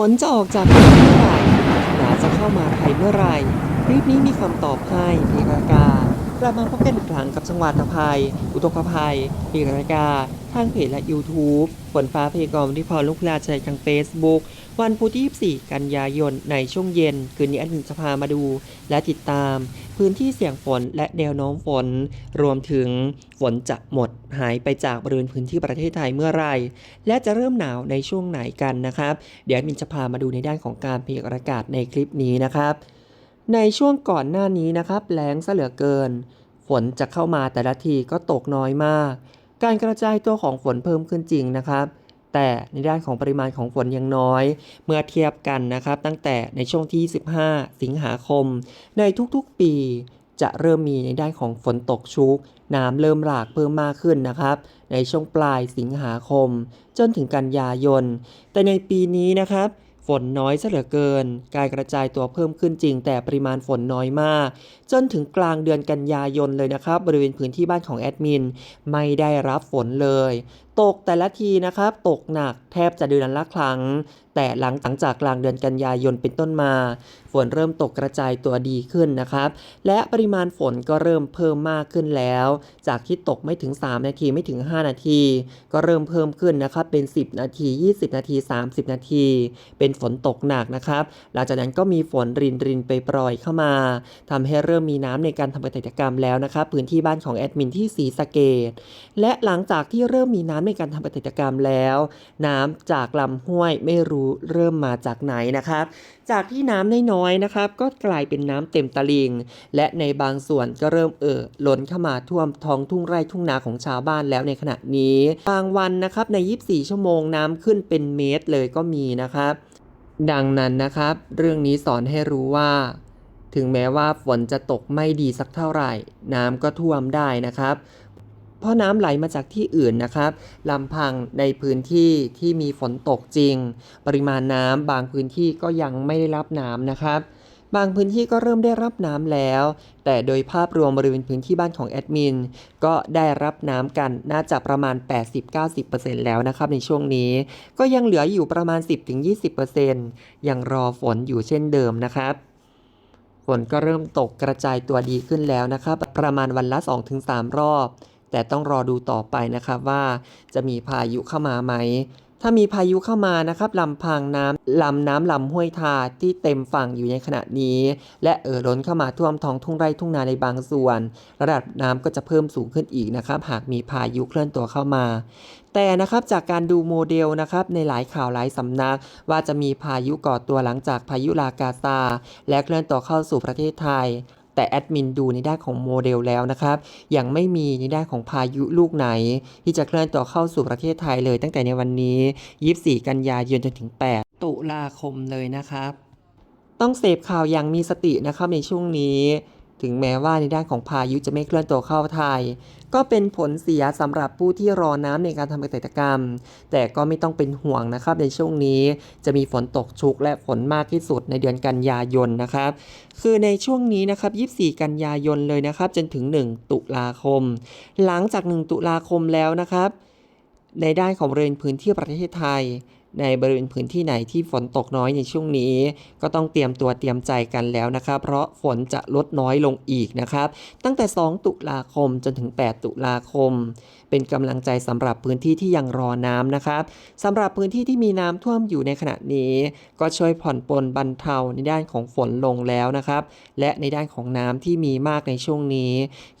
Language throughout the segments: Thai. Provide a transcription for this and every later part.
ฝนจะออกจากเมืองเมื่อไหร่หนาจะเข้ามาไทยเมื่อไหร่คลิปนี้มีคำตอบให้พีรากากลับมาพบกันอีกครั้งกับจังหวัดภัย อุทกภัยพีรากาทางเพจและ YouTube ฝนฟ้าพยากรณ์ที่พรลูกลาชัยทาง Facebook วันพุธที่ 24 กันยายนในช่วงเย็น คืนนี้อันจะพามาดูและติดตาม พื้นที่เสี่ยงฝนและแนวโน้มฝน รวมถึงฝนจะหมดหายไปจากบริเวณพื้นที่ประเทศไทยเมื่อไรและจะเริ่มหนาวในช่วงไหนกันนะครับ เดี๋ยวมินจะพามาดูในด้านของการพยากรณ์อากาศในคลิปนี้นะครับ ในช่วงก่อนหน้านี้นะครับแรงซะเหลือเกิน ฝนจะเข้ามาแต่ละทีก็ตกน้อยมาก การกระจายตัวของฝนเพิ่มขึ้นจริงนะครับ แต่ในด้านของปริมาณของฝนยังน้อย เมื่อเทียบกันนะครับตั้งแต่ในช่วงที่ 15 สิงหาคม ในทุกๆปีจะเริ่มมีในด้านของฝนตกชุก น้ำเริ่มหลากเพิ่มมากขึ้นนะครับ ในช่วงปลายสิงหาคม จนถึงกันยายน แต่ในปีนี้นะครับฝนน้อยซะเหลือเกิน การกระจายตัวเพิ่มขึ้นจริง แต่ปริมาณฝนน้อยมาก จนถึงกลางเดือนกันยายนเลยนะครับ บริเวณพื้นที่บ้านของแอดมิน ไม่ได้รับฝนเลย ตกแต่ละทีนะครับ ตกหนักแทบจะเดือนละครั้ง แต่หลังจากกลางเดือนกันยายนเป็นต้นมา ฝนเริ่มตกกระจายตัวดีขึ้นนะครับ และปริมาณฝนก็เริ่มเพิ่มมากขึ้นแล้ว จากที่ตกไม่ถึง 3 นาทีไม่ถึง 5 นาที ก็เริ่มเพิ่มขึ้นนะครับ เป็น 10 นาที 20 นาที 30 นาที เป็นฝนตกหนักนะครับ หลังจากนั้นก็มีฝนรินรินไปปล่อยเข้ามาทำให้เริ่มมีน้ำในการทำกษตรกรรมแล้วนะครับพื้นที่บ้านของแอดมินที่ศรีสะเกดและหลังจากที่เริ่มมีน้ำในการทำเกษตรกรรมแล้ว น้ำจากลำห้วยไม่รู้เริ่มมาจากไหนนะครับ จากที่น้ำน้อยๆนะครับ ก็กลายเป็นน้ำเต็มตลิง และในบางส่วนก็เริ่มเอ่อล้นเข้ามาท่วมท้องทุ่งไร่ทุ่งนาของชาวบ้านแล้วในขณะนี้ บางวันนะครับใน 24 ชั่วโมงน้ำขึ้นเป็นเมตรเลยก็มีนะครับ ดังนั้นนะครับ เรื่องนี้สอนให้รู้ว่าถึงแม้ว่าฝนจะตกไม่ดีสักเท่าไหร่ น้ำก็ท่วมได้นะครับ ราะน้ำไหลมาจากที่อื่นนะครับลำพังในพื้นที่ที่มีฝนตกจริง ปริมาณน้ำบางพื้นที่ก็ยังไม่ได้รับน้ำนะครับ บางพื้นที่ก็เริ่มได้รับน้ำแล้ว แต่โดยภาพรวมบริเวณพื้นที่บ้านของแอดมินก็ได้รับน้ำกันน่าจะประมาณ 80-90%แล้วนะครับในช่วงนี้ ก็ยังเหลืออยู่ประมาณ 10-20%ยังรอฝนอยู่เช่นเดิมนะครับฝนก็เริ่มตกกระจายตัวดีขึ้นแล้วนะครับ ประมาณวันละ 2-3 รอบ แต่ต้องรอดูต่อไปนะครับว่าจะมีพายุเข้ามาไหม ถ้ามีพายุเข้ามานะครับลำพังน้ำลำน้ำลำห้วยทาที่เต็มฝั่งอยู่ในขณะนี้ และเอ่อล้นเข้ามาท่วมท้องทุ่งไร่ทุ่งนาในบางส่วน ระดับน้ำก็จะเพิ่มสูงขึ้นอีกนะครับ หากมีพายุเคลื่อนตัวเข้ามาแต่นะครับจากการดูโมเดลนะครับในหลายข่าวหลายสำนัก ว่าจะมีพายุก่อตัวหลังจากพายุลากาซาและเคลื่อนตัวเข้าสู่ประเทศไทย แต่แอดมินดูในด้านของโมเดลแล้วนะครับยังไม่มีในด้านของพายุลูกไหน ที่จะเคลื่อนต่อเข้าสู่ประเทศไทยเลยตั้งแต่ในวันนี้ 24 กันยายนจนถึง 8 ตุลาคมเลยนะครับ ต้องเสพข่าวอย่างมีสตินะครับในช่วงนี้ ถึงแม้ว่าในด้านของพายุจะไม่เคลื่อนตัวเข้าไทย ก็เป็นผลเสียสำหรับผู้ที่รอน้ำในการทำเกษตรกรรม แต่ก็ไม่ต้องเป็นห่วงนะครับในช่วงนี้จะมีฝนตกชุกและฝนมากที่สุดในเดือนกันยายนนะครับ คือในช่วงนี้นะครับ 24 กันยายนเลยนะครับ จนถึง 1 ตุลาคม หลังจาก 1 ตุลาคมแล้วนะครับ ในด้านของบริเวณพื้นที่ประเทศไทย ในบริเวณพื้นที่ไหนที่ฝนตกน้อยในช่วงนี้ ก็ต้องเตรียมตัวเตรียมใจกันแล้วนะครับ เพราะฝนจะลดน้อยลงอีกนะครับ ตั้งแต่ 2 ตุลาคมจนถึง 8 ตุลาคม เป็นกำลังใจสำหรับพื้นที่ที่ยังรอน้ำนะครับสำหรับพื้นที่ที่มีน้ำท่วมอยู่ในขณะนี้ ก็ช่วยผ่อนปลนบรรเทาในด้านของฝนลงแล้วนะครับ และในด้านของน้ำที่มีมากในช่วงนี้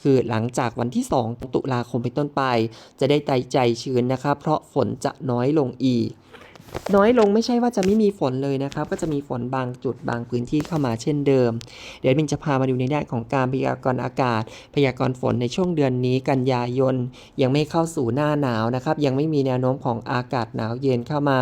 คือหลังจากวันที่ 2 ตุลาคมเป็นต้นไป จะได้ใจใจชื้นนะครับ เพราะฝนจะน้อยลงอีก น้อยลงไม่ใช่ว่าจะไม่มีฝนเลยนะครับ ก็จะมีฝนบางจุดบางพื้นที่เข้ามาเช่นเดิม เดี๋ยวมินจะพามาดูในด้านของการพยากรณ์อากาศ พยากรณ์ฝนในช่วงเดือนนี้กันยายน ยังไม่เข้าสู่หน้าหนาวนะครับ ยังไม่มีแนวโน้มของอากาศหนาวเย็นเข้ามา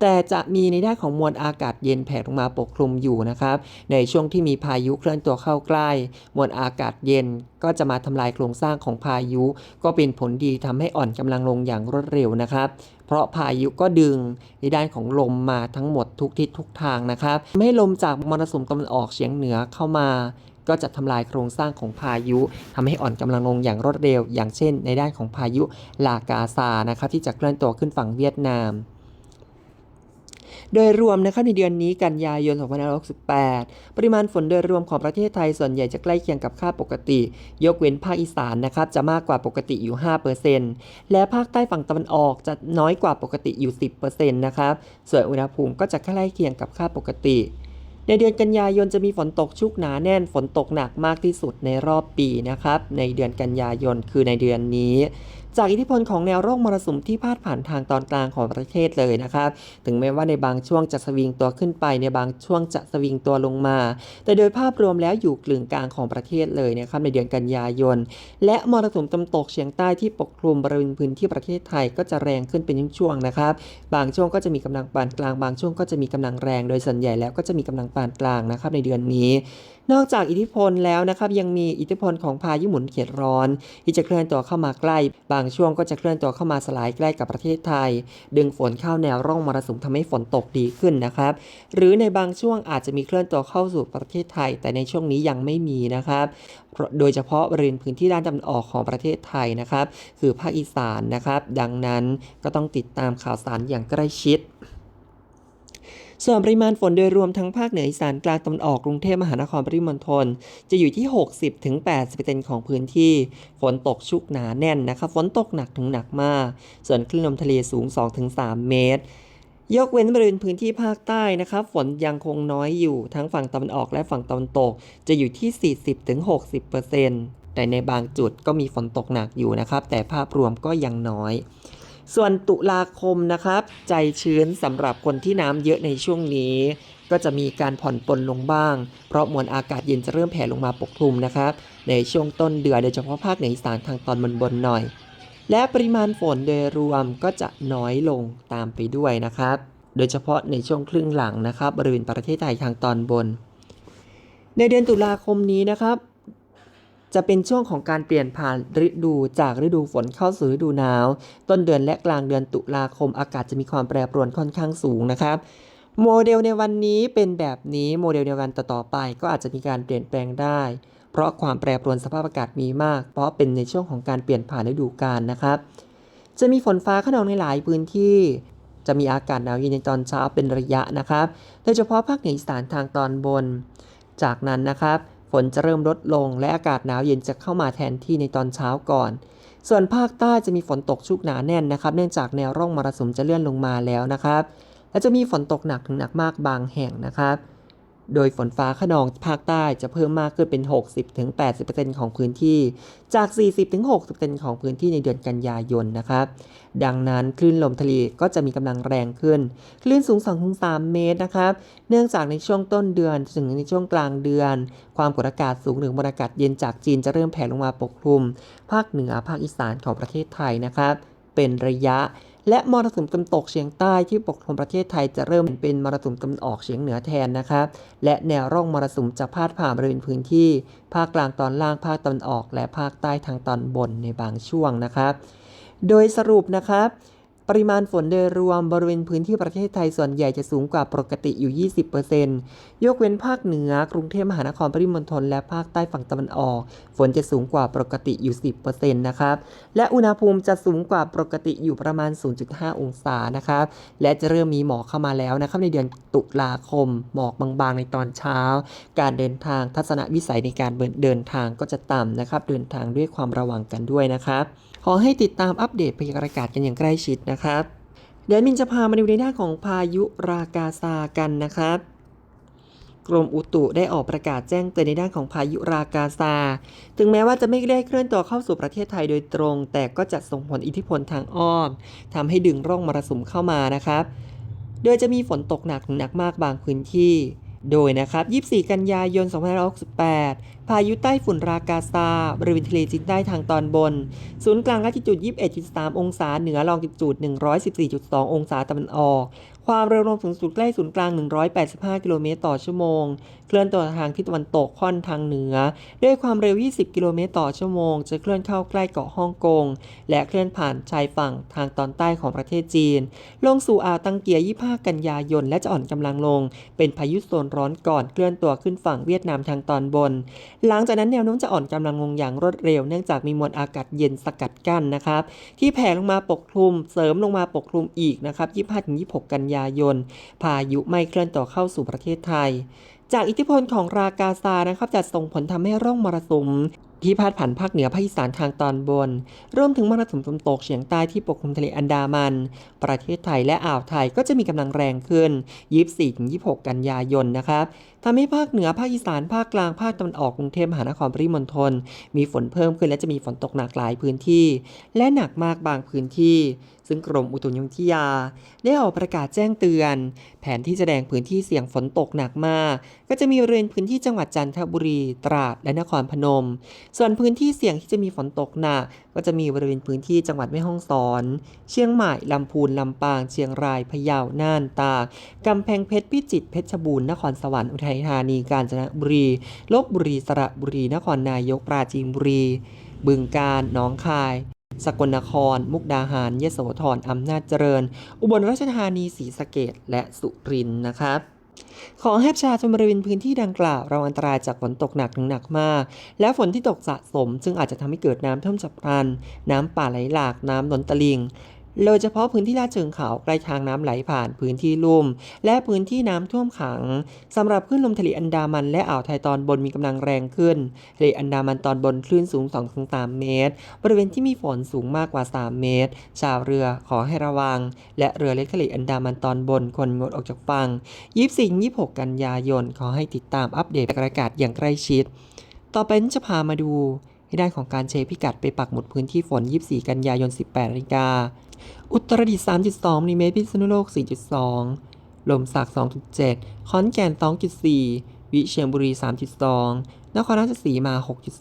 แต่จะมีในด้านของมวลอากาศเย็นแผ่ลงมาปกคลุมอยู่นะครับ ในช่วงที่มีพายุเคลื่อนตัวเข้าใกล้ มวลอากาศเย็นก็จะมาทำลายโครงสร้างของพายุ ก็เป็นผลดีทำให้อ่อนกำลังลงอย่างรวดเร็วนะครับ เพราะพายุก็ดึงในด้านของลมมาทั้งหมดทุกทิศทุกทางนะครับ ไม่ให้ลมจากมรสุมตะวันออกเฉียงเหนือเข้ามา ก็จะทำลายโครงสร้างของพายุทำให้อ่อนกำลังลงอย่างรวดเร็ว อย่างเช่น ในด้านของพายุลากาซานะครับที่จะเคลื่อนตัวขึ้นฝั่งเวียดนาม โดยรวมนะครับในเดือนนี้กันยายน 2568 ปริมาณฝนโดยรวมของประเทศไทยส่วนใหญ่จะใกล้เคียงกับค่าปกติ ยกเว้นภาคอีสานนะครับจะมากกว่าปกติอยู่ 5%และภาคใต้ฝั่งตะวันออกจะน้อยกว่าปกติอยู่ 10%นะครับ ส่วนอุณหภูมิก็จะใกล้เคียงกับค่าปกติในเดือนกันยายนจะมีฝนตกชุกหนาแน่นฝนตกหนักมากที่สุดในรอบปีนะครับ ในเดือนกันยายนคือในเดือนนี้ จากอิทธิพลของแนวร่องมรสุมที่พาดผ่านทางตอนกลางของประเทศเลยนะครับ ถึงแม้ว่าในบางช่วงจะสวิงตัวขึ้นไปในบางช่วงจะสวิงตัวลงมา แต่โดยภาพรวมแล้วอยู่กลึงกลางของประเทศเลยนะครับในเดือนกันยายน และมรสุมตะวันตกเฉียงใต้ที่ปกคลุมบริเวณพื้นที่ประเทศไทยก็จะแรงขึ้นเป็นช่วงๆนะครับ บางช่วงก็จะมีกำลังปานกลางบางช่วงก็จะมีกำลังแรง โดยส่วนใหญ่แล้วก็จะมีกำลังปานกลางนะครับในเดือนนี้ นอกจากอิทธิพลแล้วนะครับยังมีอิทธิพลของพายุหมุนเขตร้อน ที่จะเคลื่อนตัวเข้ามาใกล้ บางช่วงก็จะเคลื่อนตัวเข้ามาสลายใกล้กับประเทศไทย ดึงฝนเข้าแนวร่องมรสุมทำให้ฝนตกดีขึ้นนะครับ หรือในบางช่วงอาจจะมีเคลื่อนตัวเข้าสู่ประเทศไทย แต่ในช่วงนี้ยังไม่มีนะครับ โดยเฉพาะบริเวณพื้นที่ด้านตะวันออกของประเทศไทยนะครับ คือภาคอีสานนะครับ ดังนั้นก็ต้องติดตามข่าวสารอย่างใกล้ชิด ส่วนปริมาณฝนโดยรวมทั้งภาคเหนืออีสานกลางตะวันออกกรุงเทพมหานครปริมณฑลจะอยู่ที่ 60-80%ของพื้นที่ ฝนตกชุกหนาแน่นนะครับฝนตกหนักถึงหนักมาก ส่วนคลื่นลมทะเลสูง 2-3 เมตรยกเว้นบริเวณพื้นที่ภาคใต้นะครับ ฝนยังคงน้อยอยู่ทั้งฝั่งตะวันออกและฝั่งตะวันตก จะอยู่ที่ 40-60%แต่ในบางจุดก็มีฝนตกหนักอยู่นะครับ แต่ภาพรวมก็ยังน้อย ส่วนตุลาคมนะครับ ใจชื้นสำหรับคนที่น้ำเยอะในช่วงนี้ ก็จะมีการผ่อนปลนลงบ้าง เพราะมวลอากาศเย็นจะเริ่มแผ่ลงมาปกคลุมนะครับ ในช่วงต้นเดือนโดยเฉพาะภาคเหนืออีสานทางตอนบนบนหน่อย และปริมาณฝนโดยรวมก็จะน้อยลงตามไปด้วยนะครับ โดยเฉพาะในช่วงครึ่งหลังนะครับ บริเวณประเทศไทยทางตอนบน ในเดือนตุลาคมนี้นะครับ จะเป็นช่วงของการเปลี่ยนผ่านฤดูจากฤดูฝนเข้าสู่ฤดูหนาว ต้นเดือนและกลางเดือนตุลาคมอากาศจะมีความแปรปรวนค่อนข้างสูงนะครับโมเดลในวันนี้เป็นแบบนี้โมเดลในวันต่อๆไปก็อาจจะมีการเปลี่ยนแปลงได้ เพราะความแปรปรวนสภาพอากาศมีมาก เพราะเป็นในช่วงของการเปลี่ยนผ่านฤดูกาลนะครับ จะมีฝนฟ้าขนองในหลายพื้นที่ จะมีอากาศหนาวเย็นในตอนเช้าเป็นระยะนะครับ โดยเฉพาะภาคเหนืออีสานทางตอนบน จากนั้นนะครับ ฝนจะเริ่มลดลง และอากาศหนาวเย็นจะเข้ามาแทนที่ในตอนเช้าก่อน ส่วนภาคใต้จะมีฝนตกชุกหนาแน่นนะครับ เนื่องจากแนวร่องมรสุมจะเลื่อนลงมาแล้วนะครับ และจะมีฝนตกหนักถึงหนักมากบางแห่งนะครับ โดยฝนฟ้าขนองภาคใต้จะเพิ่มมากขึ้นเป็น 60-80%ของพื้นที่ จาก 40-60%ของพื้นที่ในเดือนกันยายนนะครับ ดังนั้นคลื่นลมทะเลก็จะมีกำลังแรงขึ้น คลื่นสูง 2-3 เมตรนะครับ เนื่องจากในช่วงต้นเดือนถึงในช่วงกลางเดือน ความกดอากาศสูงหรือมวลอากาศเย็นจากจีนจะเริ่มแผ่ลงมาปกคลุม ภาคเหนือภาคอีสานของประเทศไทยนะครับ เป็นระยะ และมรสุมตะวันตกเฉียงใต้ที่ปกคลุมประเทศไทยจะเริ่มเป็นมรสุมตะวันออกเฉียงเหนือแทนนะครับ และแนวร่องมรสุมจะพาดผ่านบริเวณพื้นที่ ภาคกลางตอนล่างภาคตะวันออก และภาคใต้ทางตอนบนในบางช่วงนะครับ โดยสรุปนะครับ ปริมาณฝนโดยรวมบริเวณพื้นที่ประเทศไทยส่วนใหญ่จะสูงกว่าปกติอยู่ 20%ยกเว้นภาคเหนือ กรุงเทพมหานครปริมณฑลและภาคใต้ฝั่งตะวันออก ฝนจะสูงกว่าปกติอยู่ 10%นะครับ และอุณหภูมิจะสูงกว่าปกติอยู่ประมาณ 0.5 องศานะครับ และจะเริ่มมีหมอกเข้ามาแล้วนะครับในเดือนตุลาคม หมอกบางๆในตอนเช้า การเดินทางทัศนวิสัยในการเดินทางก็จะต่ำนะครับ เดินทางด้วยความระวังกันด้วยนะครับ ขอให้ติดตามอัปเดตพยากรณ์อากาศกันอย่างใกล้ชิดนะครับเดี๋ยวมินจะพามาดูในด้านของพายุรากาซากันนะครับ กรมอุตุได้ออกประกาศแจ้งเตือนในด้านของพายุรากาซา ถึงแม้ว่าจะไม่ได้เคลื่อนตัวเข้าสู่ประเทศไทยโดยตรง แต่ก็จะส่งผลอิทธิพลทางอ้อมทำให้ดึงร่องมรสุมเข้ามานะครับ โดยจะมีฝนตกหนักถึงหนักมากบางพื้นที่ โดยนะครับ 24 กันยายน 2568 พายุใต้ฝุ่นรากาซา บริเวณทะเลจีนใต้ทางตอนบน ศูนย์กลางลัติจูด 21.3 องศา เหนือลองจิจูด 114.2 องศาตะวันออกความเร็วลมสูงสุดใกล้ศูนย์กลาง 185 กิโลเมตรต่อชั่วโมง เคลื่อนตัวทางทิศตะวันตกค่อนทางเหนือ ด้วยความเร็ว 20 กิโลเมตรต่อชั่วโมง จะเคลื่อนเข้าใกล้เกาะฮ่องกง และเคลื่อนผ่านชายฝั่งทางตอนใต้ของประเทศจีน ลงสู่อ่าวตังเกีย 25 กันยายน และจะอ่อนกำลังลง เป็นพายุโซนร้อนก่อนเคลื่อนตัวขึ้นฝั่งเวียดนามทางตอนบน หลังจากนั้นแนวโน้มจะอ่อนกำลังลงอย่างรวดเร็ว เนื่องจากมีมวลอากาศเย็นสกัดกั้นนะครับที่แผ่ลงมาปกคลุมเสริมลงมาปกคลุมอีกนะครับ25-26 กันยายน พายุไม่เคลื่อนต่อเข้าสู่ประเทศไทย จากอิทธิพลของรากาซานะครับจะส่งผลทำให้ร่องมรสุมที่พาดผ่านภาคเหนือภาคอีสานทางตอนบน รวมถึงมรสุมตะวันตกเฉียงใต้ที่ปกคลุมทะเลอันดามัน ประเทศไทยและอ่าวไทยก็จะมีกำลังแรงขึ้น 24-26 กันยายนนะครับทำให้ภาคเหนือ ภาคอีสาน ภาคกลาง ภาคตะวันออก กรุงเทพมหานครปริมณฑล มีฝนเพิ่มขึ้นและจะมีฝนตกหนักหลายพื้นที่ และหนักมากบางพื้นที่ ซึ่งกรมอุตุนิยมวิทยา ได้ออกประกาศแจ้งเตือน แผนที่แสดงพื้นที่เสี่ยงฝนตกหนักมาก ก็จะมีบริเวณพื้นที่จังหวัดจันทบุรี ตราด และนครพนม ส่วนพื้นที่เสี่ยงที่จะมีฝนตกหนักก็จะมีบริเวณพื้นที่จังหวัดแม่ฮ่องสอน เชียงใหม่ ลำพูน ลำปาง เชียงราย พะเยา น่าน ตาก กำแพงเพชร พิจิตร เพชรบูรณ์ นครสวรรค์ อุทัยธานี กาญจนบุรี ลบบุรี สระบุรี นครนายก ปราจีนบุรี บึงกาฬ หนองคายสกลนคร มุกดาหาร ยโสธรอำนาจเจริญ อุบลราชธานี ศรีสะเกษและสุรินทร์นะครับ ขอให้ประชาชนบริเวณพื้นที่ดังกล่าวระวังอันตรายจากฝนตกหนักถึงหนักมาก และฝนที่ตกสะสม ซึ่งอาจจะทำให้เกิดน้ำท่วมฉับพลัน น้ำป่าไหลหลากน้ำล้นตลิ่ง โดยเฉพาะพื้นที่ลาดเชิงเขาใกล้ทางน้ำไหลผ่านพื้นที่ลุ่ม และพื้นที่น้ำท่วมขังสำหรับคลื่นลมทะเลอันดามันและอ่าวไทยตอนบนมีกำลังแรงขึ้นทะเลอันดามันตอนบนคลื่นสูง 2-3 เมตร บริเวณที่มีฝนสูงมากกว่า 3 เมตร ชาวเรือขอให้ระวัง และเรือเล็กทะเลอันดามันตอนบนควรงดออกจากฝั่ง 24-26 กันยายนขอให้ติดตามอัปเดตอากาศอย่างใกล้ชิด ต่อไปนี้จะพามาดู ในด้านของการเชพิกัดไปปักหมุดพื้นที่ฝน 24 กันยายน 18นาฬิกา อุตรดิตถ์ 3.2มิลิเมตรพิษณุโลก 4.2 ลมสัก2.7ขอนแก่น 2.4 วิเชียรบุรี 3.2 นครราชสีมา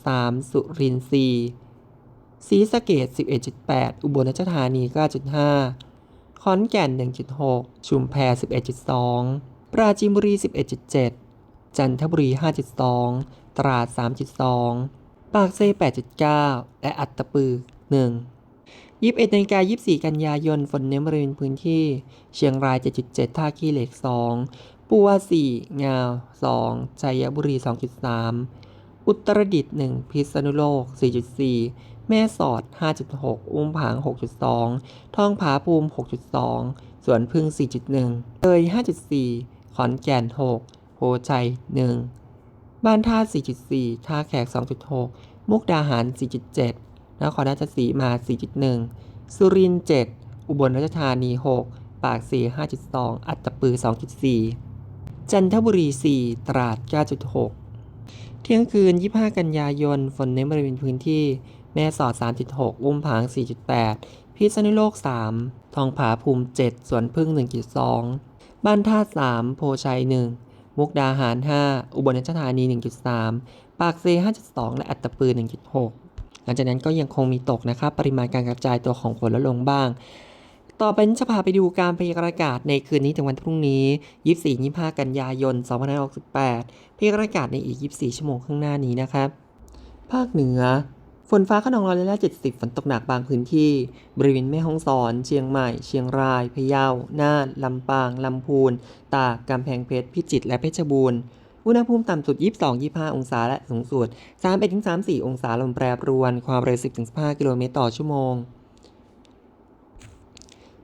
6.3 สุรินทร์4ศรีสะเกษ11.8 อุบลราชธานี 9.5 ขอนแก่น 1.6 ชุมแพ 11.2 ปราจีนบุรี 11.7 จันทบุรี 5.2 ตราด 3.2 ปากเซ 8.9 และอัตตปือ 1 21นาฬิกา24 กันยายน ฝนเน้นบริเวณพื้นที่ เชียงราย 7.7 ท่าขี้เหล็ก 2 ปัว 4 งาว 2 ชัยบุรี 2.3 อุตรดิตถ์ 1 พิษณุโลก 4.4 แม่สอด 5.6 อุ้มผาง 6.2ทองผาภูมิ 6.2 สวนพึ่ง 4.1เตย5.4 ขอนแก่น 6 โพชัย 1 บ้านท่า 4.4 ท่าแขก 2.6 มุกดาหาร 4.7 นครราชสีมา 4.1 สุรินทร์7 อุบลราชธานี 6 ปากเสี5.2 อัตตปือ 2.4 จันทบุรี 4 ตราด 9.6 เที่ยงคืน 25 กันยายน ฝนเน้นบริเวณพื้นที่ แม่สอด 3.6 อุ้มผาง 4.8 พิษณุโลก 3 ทองผาภูมิ 7 สวนพึ่ง 1.2 บ้านท่า 3 โพชัย 1 มุกดาหาร 5 อุบลราชธานี 1.3 ปากเซ 5.2 และอัตตปือ 1.6 หลังจากนั้นก็ยังคงมีตกนะครับปริมาณการกระจายตัวของฝนลดลงบ้าง ต่อไปนี้จะพาไปดูการพยากรณ์อากาศในคืนนี้ถึงวันพรุ่งนี้ 24-25 กันยายน 2568 พยากรณ์อากาศในอีก 24 ชั่วโมงข้างหน้านี้นะครับ ภาคเหนือ ฝนฟ้าขนองร้อยละ70 ฝนตกหนักบางพื้นที่ บริเวณแม่ฮ่องสอน เชียงใหม่ เชียงราย พะเยา น่าน ลำปาง ลำพูน ตาก กำแพงเพชร พิจิตร และเพชรบูรณ์ อุณหภูมิต่ำสุด 22-25 องศา และสูงสุด 31-34 องศา ลมแปรปรวน ความเร็ว 10-15 กิโลเมตรต่อชั่วโมง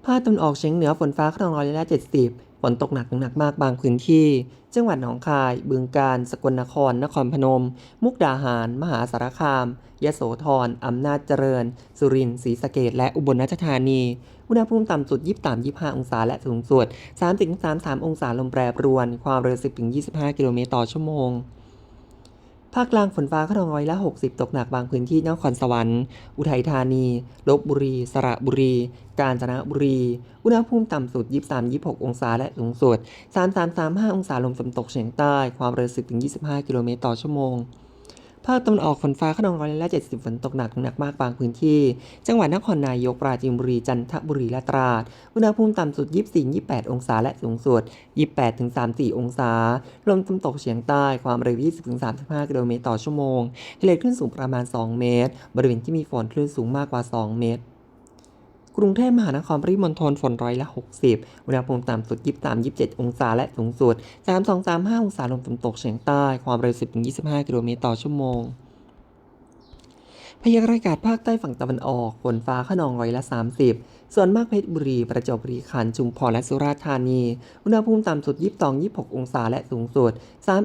ภาคตะวันออกเฉียงเหนือฝนฟ้าขนองร้อยละ70 นตกหนักถึงหนักมากบางพื้นที่ จังหวัดหนองคาย บึงกาฬ สกลนคร นครพนม มุกดาหาร มหาสารคาม ยโสธร อำนาจเจริญ สุรินทร์ ศรีสะเกดและอุบลราชธานี อุณหภูมิต่ำสุด 23-25 องศา และสูงสุด 3-33 องศาลมแปรปรวน ความเร็ว 10-25 กิโลเมตรต่อชั่วโมง ภาคกลางฝนฟ้าขนองร้อยละ 60 ตกหนักบางพื้นที่นครสวรรค์ อุทัยธานีลบบุรี สระบุรี กาญจนบุรี อุณหภูมิต่ำสุด 23-26 องศาและสูงสุด 33-35 องศาลมตะวันตกเฉียงใต้ ความเร็ว10-25 กิโลเมตรต่อชั่วโมง ภาคตะวันออกฝนฟ้าขนองร้อยละ70ฝนตกหนักหนักมากบางพื้นที่ จังหวัดนครนายกปราจีนบุรีจันทบุรีและตราด อุณหภูมิต่ำสุด 24-28 องศาและสูงสุด 28-34 องศา ลมตะวันตกเฉียงใต้ความเร็ว 20-35 กิโลเมตรต่อชั่วโมงทะเลคลื่นสูงประมาณ 2 เมตร บริเวณที่มีฝนคลื่นสูงมากกว่า 2 เมตร กรุงเทพมหานครปริมณฑลฝนร้อยละ 60 อุณหภูมิต่ำสุด 23-27 องศาและสูงสุด 32-35 องศาลมตะวันตกเฉียงใต้ ความเร็ว 10-25 กิโลเมตรต่อชั่วโมงพยากรณ์อากาศภาคใต้ฝั่งตะวันออกฝนฟ้าขนองร้อยละ 30 ส่วนมากเพชรบุรี ประจวบคีรีขันธ์ชุมพรและสุราษฎร์ธานี อุณหภูมิต่ำสุด 22 26 องศาและสูงสุด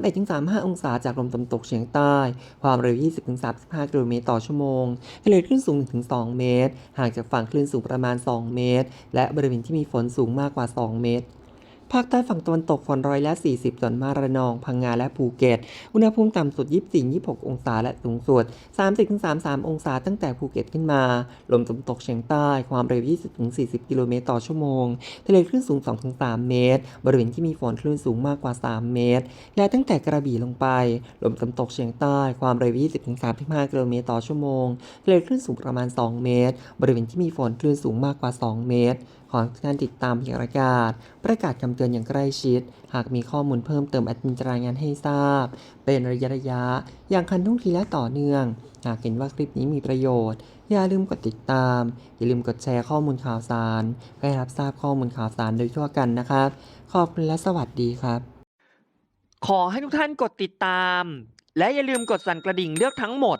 31-35 องศาจากลมตะวันตกเฉียงใต้ ความเร็ว 20-35 กิโลเมตรต่อชั่วโมงทะเลคลื่นสูง 1-2 เมตร ห่างจากฝั่งคลื่นสูงประมาณ 2 เมตร และบริเวณที่มีฝนสูงมากกว่า 2 เมตร ภาคใต้ฝั่งตะวันตกฝนร้อยละ 40ส่วนมากระนอง พังงาและภูเก็ต อุณหภูมิต่ำสุด 24-26 องศาและสูงสุด 30-33 องศาตั้งแต่ภูเก็ตขึ้นมา ลมตะวันตกเฉียงใต้ ความเร็ว 20-40 กิโลเมตรต่อชั่วโมง ทะเลคลื่นสูง 2-3 เมตร บริเวณที่มีฝนคลื่นสูงมากกว่า 3 เมตร และตั้งแต่กระบี่ลงไป ลมตะวันตกเฉียงใต้ ความเร็ว 20-35 กิโลเมตรต่อชั่วโมง ทะเลคลื่นสูงประมาณ 2 เมตร บริเวณที่มีฝนคลื่นสูงมากกว่า 2 เมตร ขอกานติดตามพยากรณ์อากาศ ประกาศคำเตือนอย่างใกล้ชิด หากมีข้อมูลเพิ่มเติมแอดมินจะรายงานให้ทราบ เป็นระยะระยะ อย่างคันทุ่งทีและต่อเนื่อง หากเห็นว่าคลิปนี้มีประโยชน์ อย่าลืมกดติดตาม อย่าลืมกดแชร์ข้อมูลข่าวสารเพื่อให้รับทราบข้อมูลข่าวสารโดยทั่วกันนะครับ ขอบคุณและสวัสดีครับ ขอให้ทุกท่านกดติดตาม และอย่าลืมกดสั่นกระดิ่งเลือกทั้งหมด